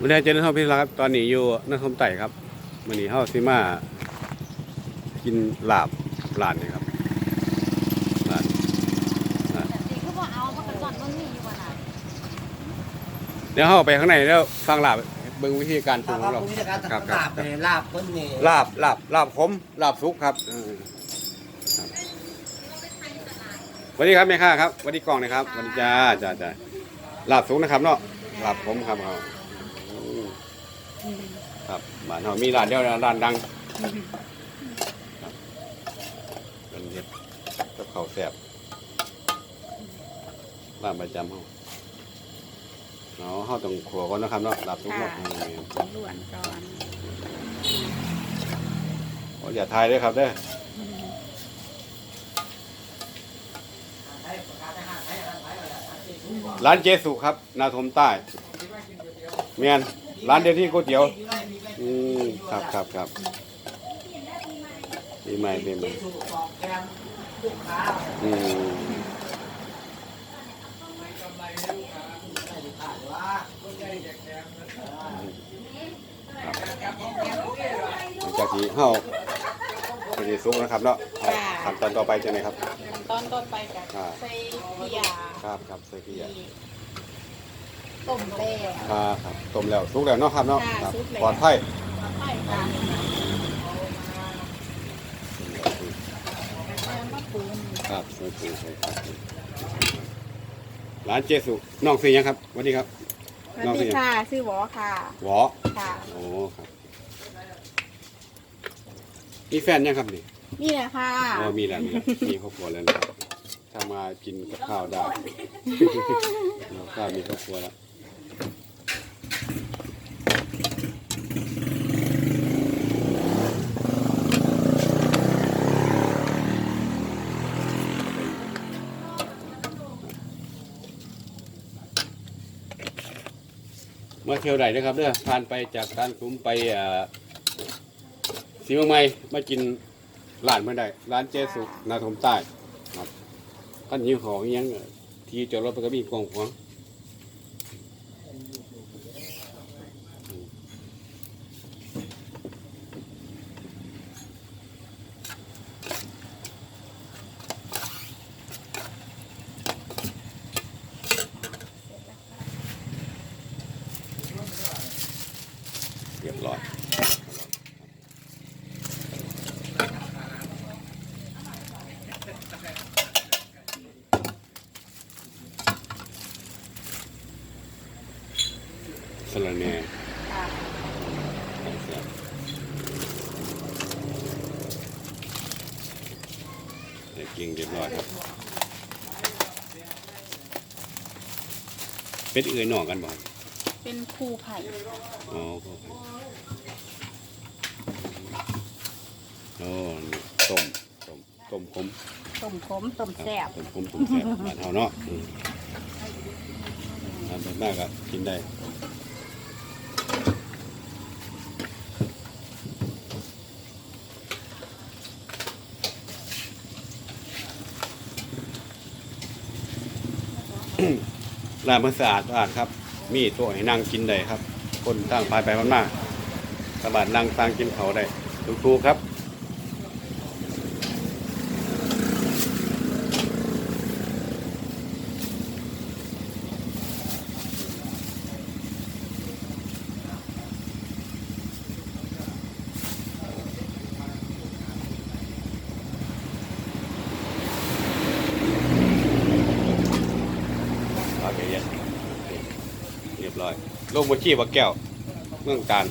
วันนี้เจนท่าพี่รักครับ ตอนนี้อยู่นครไต่ครับวันนี้เฮาสิมา กินลาบหลานนี่ครับหลานแต่สิคือบ่เอาเพราะกระจอนมันมีอยู่ว่าน่ะเดี๋ยวเฮาไปข้างในแล้วฟังลาบเบิ่งวิธีการปรุคงรับของเราผมจะการครับคลารับ บเนี่ยลาบเพิ่นนี่ลาบลาบลาบขมลาบสุกครับเออครับสวัสดีครับแม่ค้าครับสวัสดีกล้องนะครับสวัสดีจ้าจ้าจ้าลาบสุกนะครับเนาะ ลาบขมครับเอาอืมครับบ้านเฮามีร้านเดียวร้านดังครับเป็นเฮ็ดกับข้าวแซ่บร้านประจำเฮาเนาะเฮาต้องขัวก่อนนะครับเนาะลาบสุกเนาะอืมล้วนก่อน ขออย่าทายด้วยครับเด้อ ร้านเจสุครับ นาทมใต้เมียนร้านเดียวที่ก๋วยเตี๋ยว อืมครับครับครับปีใหม่ปีใหม่อืมให้ลูกค้าหรือว่าหลังจากที่เฮาไปที่สุกนะครับเนาะขั้นตอนต่อไปจะไหนครับ ตอนต่อไปกับอ่าใส่เพียครับครับใส่เกลือต้มแล้ว ครับครับต้มแล้วสุกแล้วเนาะครับเนาะค่ะครับสุกแล้ว ปลอดภัยใช่ค่ะแล้วมาปรุงครับใส่เกลือใส่ครับร้านเจสุน้องซื้อยังครับสวัสดีครับ สวัสดีค่ะชื่อหวอค่ะ หวอค่ะ โอ้ครับมีแฟนยังครับนี่ นี่แหละค่ะอ๋อมีแล้วมีแล้วมีครอบครัวแล้วนะครับถ้ามากินกับข้าวได้เราข้าวมีครอบครัวแล้วมาเที่ยวไหนนะครับเด้อผ่านไปจากการคุ้มไปอ่าสีเมืองใหม่มากิน ร้านเมื่อใดร้านเจสุนาทมใต้ครับกันยิวของอิหยังที่จอดรถมันก็มีกองขวาง สลัดแหน่ค่ะแซ่บเด็กกิงเรียบร้อยครับ เป็นเอื่อยหน่อกันบ่ครับเป็นคูไผ่อ๋อครับโอ้นี่ต้มต้มต้มขม ต้มขมต้มครับแซ่บต้มขมต้มแซ่บบ้านเฮาเนาะอืมทำแบบมากก็กินได้ ร้านมันสะอาดสะอาดครับ มีโต๊ะให้นั่งกินได้ครับ คนตั้งพายไปมันมาสบายนั่งตั้งกินเขาได้ถูกๆครับ ปลาเกยนเรียบร้อย ลงบนขี้ปลาแก้วเมืองการ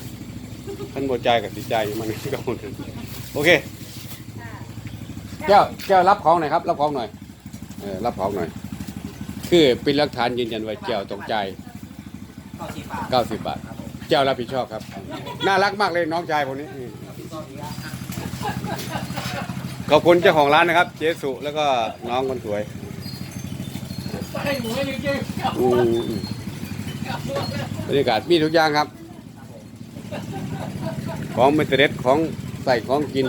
ท่านบใจายกับสีใจายมันก็หมดโอเค แก้วแก้วรับของหน่อยครับ รับของหน่อยเออรับของหน่อย คือเป็นหลักฐานยืนยันว่าแก้วตกใจายเข้าสี่บาท90 บาทแก้วรับผิดชอบครับ น่ารักมากเลยน้องชายคนนี้อืมขอบคุณเจ้าของร้านนะครับ เจสุแล้วก็น้องคนสวยอืม บรรยากาศมีทุกอย่างครับ ของเมตเด็ดของใส่ของกิน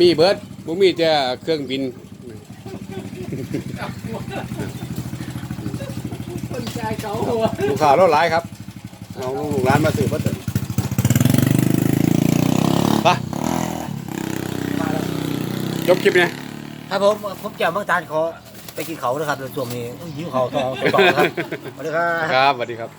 มีเบิร์ดบุมีแต่เครื่องบินคนใจเขาลูกค้ารถหลายครับเอาลูกร้านมาซื้อเพิ่นเถอะไปจบคลิปเนี่ยครับผมผมแก้วเมืองการขอ ไปกินเขานะครับในช่วงนี้หิวเขาต้องต่อครับสวัสดีครับ ครับสวัสดีครับ